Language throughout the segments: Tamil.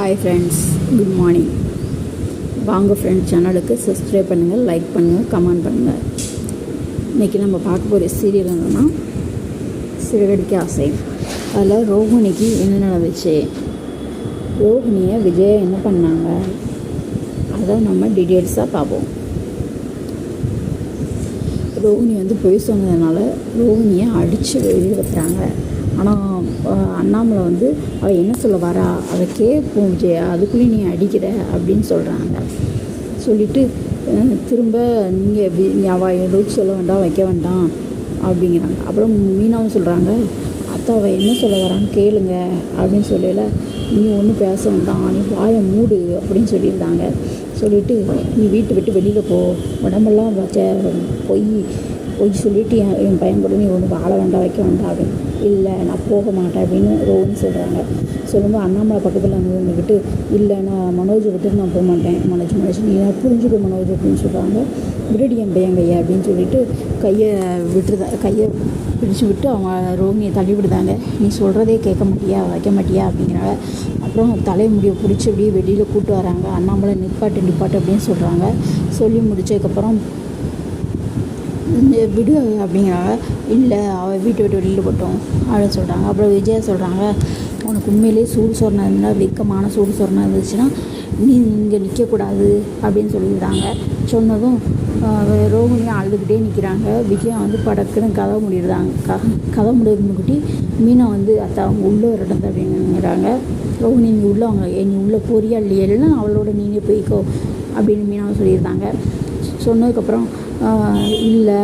ஹாய் ஃப்ரெண்ட்ஸ் குட் மார்னிங் வாங்க ஃப்ரெண்ட்ஸ் சேனலுக்கு சப்ஸ்கிரைப் பண்ணுங்கள் லைக் பண்ணுங்கள் கமெண்ட் பண்ணுங்கள் இன்றைக்கி நம்ம பார்க்க போகிற சீரியல் என்னென்னா சிறுகடிக்க ஆசை. அதில் ரோஹிணிக்கு என்ன நடந்துச்சு? ரோஹிணியை விஜய் என்ன பண்ணாங்க? அதை நம்ம டீட்டெயில்ஸாக பார்ப்போம். ரோஹிணி வந்து பொய் சொன்னதுனால ரோஹிணியை அடித்து வெளியே வைக்கிறாங்க. ஆனால் அண்ணாமலை வந்து அவள் என்ன சொல்ல வரா? அதை கேட்போம் விஜயா அதுக்குள்ளேயும் நீ அடிக்கிற அப்படின்னு சொல்கிறாங்க சொல்லிவிட்டு திரும்ப நீங்கள் அவள் எதுவும் சொல்ல வேண்டாம் வைக்க வேண்டாம் அப்படிங்கிறாங்க. அப்புறம் மீனாவும் சொல்கிறாங்க அத்தா அவள் என்ன சொல்ல வரான்னு கேளுங்க அப்படின்னு சொல்லல. நீ ஒன்றும் பேச வேண்டாம் நீ வாயை மூடு அப்படின்னு சொல்லியிருந்தாங்க. சொல்லிவிட்டு நீ வீட்டை விட்டு வெளியில் போ. உடம்பெல்லாம் வச்ச பொய். போய் சொல்லிவிட்டு என் என் பையன் கூட நீ ஒன்று வாழ வேண்டாம் வைக்க வேண்டாம் அப்படின்னு. இல்லை நான் போக மாட்டேன் அப்படின்னு ரோன்னு சொல்கிறாங்க சொல்லும்போது அண்ணாமலை பக்கத்தில் இருந்துக்கிட்டு இல்லை நான் மனோஜ் விட்டுட்டு நான் போக மாட்டேன். மனோஜ் மனோஜ் நீ நான் புரிஞ்சுக்க மனோஜ் அப்படின்னு சொல்கிறாங்க விடுடி என் பையன் கையை அப்படின்னு சொல்லிட்டு கையை விட்டுருதா கையை பிடிச்சி விட்டு அவங்க ரோமியை தள்ளி விடுதாங்க நீ சொல்கிறதே கேட்க மாட்டியா வைக்க மாட்டியா அப்படிங்கிறாங்க. அப்புறம் தலைமுடியை பிடிச்சி அப்படியே வெளியில் கூப்பிட்டு வராங்க. அண்ணாமலை நிப்பாட்டு நிப்பாட்டு அப்படின்னு சொல்கிறாங்க சொல்லி முடிச்சதுக்கப்புறம் விடு அப்படிங்கிறாங்க இல்லை அவள் வீட்டை விட்டு வெளியில் போட்டோம். அப்படின்னு சொல்கிறாங்க அப்புறம் விஜயா சொல்கிறாங்க உனக்கு உண்மையிலே சூடு சொரணம் இருந்தால் வெக்கமான சூடு சொரணம் இருந்துச்சுன்னா நீ இங்கே நிற்கக்கூடாது. அப்படின்னு சொல்லியிருந்தாங்க சொன்னதும் ரோஹிணியும் அழுதுகிட்டே நிற்கிறாங்க. விஜயா வந்து படக்குன்னு கதை முடிடுறாங்க. க கதை முடிவுக்குட்டி மீனா வந்து அத்தா அவங்க உள்ளே வரட்டும் அப்படிங்கிறாங்க. ரோஹிணி நீ உள்ளே அவங்க நீ உள்ளே போறியா இல்லையா? இல்லைன்னா அவளோட நீங்கள் போய்க்கோ. அப்படின்னு மீனாவை சொல்லியிருந்தாங்க. சொன்னதுக்கப்புறம் இல்லை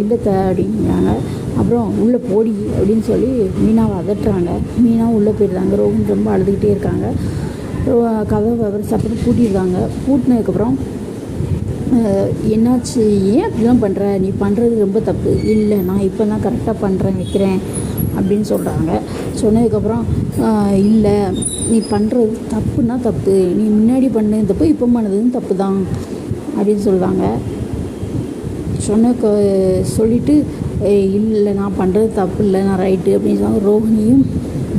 இல்லைத்த அப்படிங்கிறாங்க அப்புறம் உள்ளே போடி அப்படின்னு சொல்லி மீனாவை அதட்டுறாங்க. மீனாவும் உள்ளே போயிடுறாங்க. ரோஹின் ரொம்ப அழுதுகிட்டே இருக்காங்க. கதவை அவர் சப்பரம் பூட்டிடுறாங்க. பூட்டினதுக்கப்புறம் என்னாச்சு? ஏன் அப்படிலாம் பண்ணுற நீ பண்ணுறது ரொம்ப தப்பு. இல்லை நான் இப்போ தான் கரெக்டாக பண்ணுறேன் வைக்கிறேன் அப்படின்னு சொல்கிறாங்க சொன்னதுக்கப்புறம் இல்லை நீ பண்ணுறது தப்புன்னா தப்பு. நீ முன்னாடி பண்ணது தப்பு இப்போ பண்ணதும் தப்பு தான் அப்படின்னு சொல்கிறாங்க சொன்ன சொல்லிவிட்டு இல்லை நான் பண்ணுறது தப்பு இல்லை நான் ரைட்டு அப்படின்னு சொன்னாங்க. ரோஹினியும்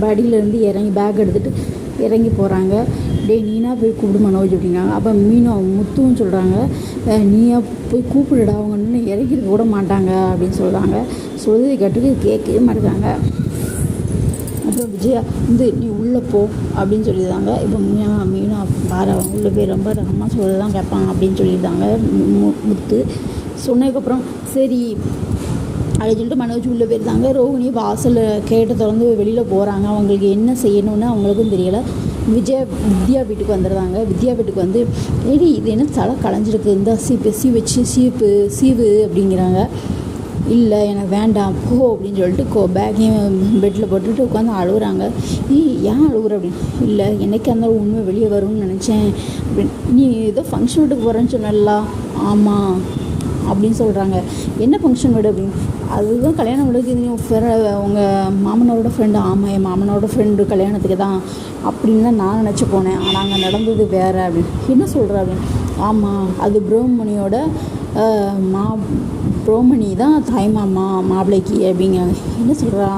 படியிலேருந்து இறங்கி பேக் எடுத்துகிட்டு இறங்கி போகிறாங்க டே நீனா போய் கூப்பிடு மனோஜ் அப்படிங்கிறாங்க அப்போ மீனும் முத்துவும் சொல்கிறாங்க நீயா போய் கூப்பிடுடா அவங்க இன்னும் இறக்கிட்டு கூட மாட்டாங்க அப்படின்னு சொல்கிறாங்க சொல்லுறது கேட்டுக்கு கேட்கவே மாட்டேங்கிறாங்க அப்புறம் விஜயா வந்து நீ உள்ளே போ அப்படின்னு சொல்லியிருந்தாங்க இப்போ மீனா மீனா பாரு அவங்க உள்ளே போய் ரொம்ப ரகமாக சொல்கிறது தான் கேட்பாங்க அப்படின்னு சொல்லியிருந்தாங்க முத்து சொன்னதுக்கப்புறம் சரி அப்படின்னு சொல்லிட்டு மனோஜ் உள்ளே போயிருந்தாங்க. ரோஹிணி வாசலில் கேட்டு திறந்து வெளியில் போகிறாங்க அவங்களுக்கு என்ன செய்யணும்னு அவங்களுக்கும் தெரியலை. விஜய் வித்யா வீட்டுக்கு வந்துடுறாங்க. வித்யா வீட்டுக்கு வந்து ஏடி இது என்ன தலை களைஞ்சிருக்கு இந்த சீப்பு சீ வச்சு சீப்பு சீவு அப்படிங்கிறாங்க. இல்லை எனக்கு வேண்டாம் போ அப்படின்னு சொல்லிட்டு கோ பேக்கையும் பெட்டில் போட்டுட்டு உட்காந்து அழுகுறாங்க. நீ ஏன் அழுகுற? அப்படின்னு. இல்லை என்னைக்கு அந்த உண்மை வெளியே வரும்னு நினச்சேன். அப்படின்னு நீ ஏதோ ஃபங்க்ஷன் வீட்டுக்கு போகிறேன்னு சொன்னல ஆமாம் அப்படின்னு சொல்கிறாங்க என்ன ஃபங்க்ஷன் வீடு? அப்படின்னு. அதுதான் கல்யாணம் வீடுக்கு நீ உங்கள் மாமனோட ஃப்ரெண்டு ஆமாம் என் மாமனோட ஃப்ரெண்டு கல்யாணத்துக்கு தான் அப்படின்னு தான் நான் நினச்சி போனேன். ஆனால் அங்கே நடந்தது வேறு அப்படின்னு. என்ன சொல்கிற அப்படின்னு? ஆமாம் அது பிரம்மணியோட மா புரோமணி தான் தாய் மாமா மாப்பிளைக்கு அப்படிங்க என்ன சொல்கிறா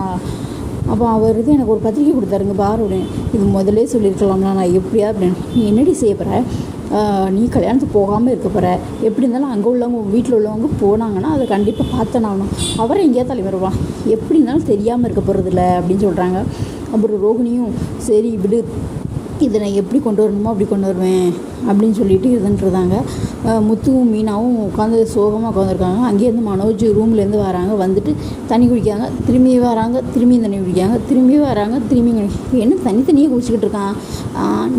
அப்போ அவர் இது எனக்கு ஒரு பத்திரிக்கை கொடுத்தாருங்க பாரு அப்படின்னு இது முதலே சொல்லியிருக்கலாம்ல நான் எப்படியா அப்படின்னு. நீ என்னடி செய்ய போகிற நீ கல்யாணத்துக்கு போகாமல் இருக்க போகிற எப்படி இருந்தாலும் அங்கே உள்ளவங்க வீட்டில் உள்ளவங்க போனாங்கன்னா அதை கண்டிப்பாக பார்த்தேன் ஆகணும் அவரை எங்கேயா தலைவருவா எப்படி இருந்தாலும் தெரியாமல் இருக்க போகிறதில்ல அப்படின்னு சொல்கிறாங்க அப்புறம் ரோகிணியும் சரி விடு இதை நான் எப்படி கொண்டு வரணுமோ அப்படி கொண்டு வருவேன் அப்படின்னு சொல்லிட்டு இருந்துட்டுருந்தாங்க. முத்துவும் மீனாவும் உட்காந்து சோகமாக உட்காந்துருக்காங்க. அங்கேருந்து மனோஜ் ரூம்லேருந்து வராங்க. வந்துட்டு தண்ணி குடிக்காங்க திரும்பி வராங்க. திரும்பியும் தண்ணி குடிக்காங்க திரும்பி வராங்க. திரும்பி என்ன தனித்தனியாக குடிச்சிக்கிட்டு இருக்கான்?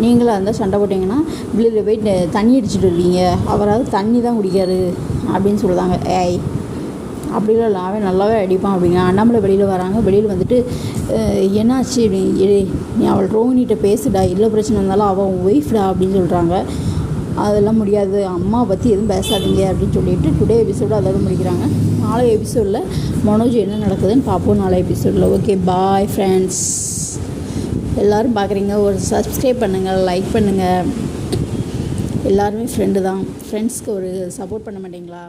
நீங்களாக இருந்தால் சண்டை போட்டிங்கன்னா வெளியில் போய் தண்ணி அடிச்சுட்டு இருக்கீங்க அவராவது தண்ணி தான் குடிக்காரு அப்படின்னு சொல்லுதாங்க. ஏய் அப்படிலாம் இல்லை நல்லாவே அடிப்பான் அப்படிங்க அண்ணாமலை வெளியில் வராங்க. வெளியில் வந்துட்டு என்னாச்சு? நீ அவள் ரோஹினிகிட்ட பேசுடா. இல்லை பிரச்சனை இருந்தாலும் அவள் ஒய்ஃப்டா அப்படின்னு சொல்கிறாங்க அதெல்லாம் முடியாது. அம்மா பற்றி எதுவும் பேசாதீங்க அப்படின்னு சொல்லிட்டு டுடே எபிசோடு அதோட முடிக்கிறாங்க. நாளை எபிசோடில் மனோஜ் என்ன நடக்குதுன்னு பார்ப்போம் நாளை எபிசோடில் ஓகே பாய் ஃப்ரெண்ட்ஸ் எல்லோரும் பார்க்குறீங்க. ஒரு சப்ஸ்கிரைப் பண்ணுங்கள் லைக் பண்ணுங்கள் எல்லாருமே ஃப்ரெண்டு தான். ஃப்ரெண்ட்ஸ்க்கு ஒரு சப்போர்ட் பண்ண மாட்டிங்களா?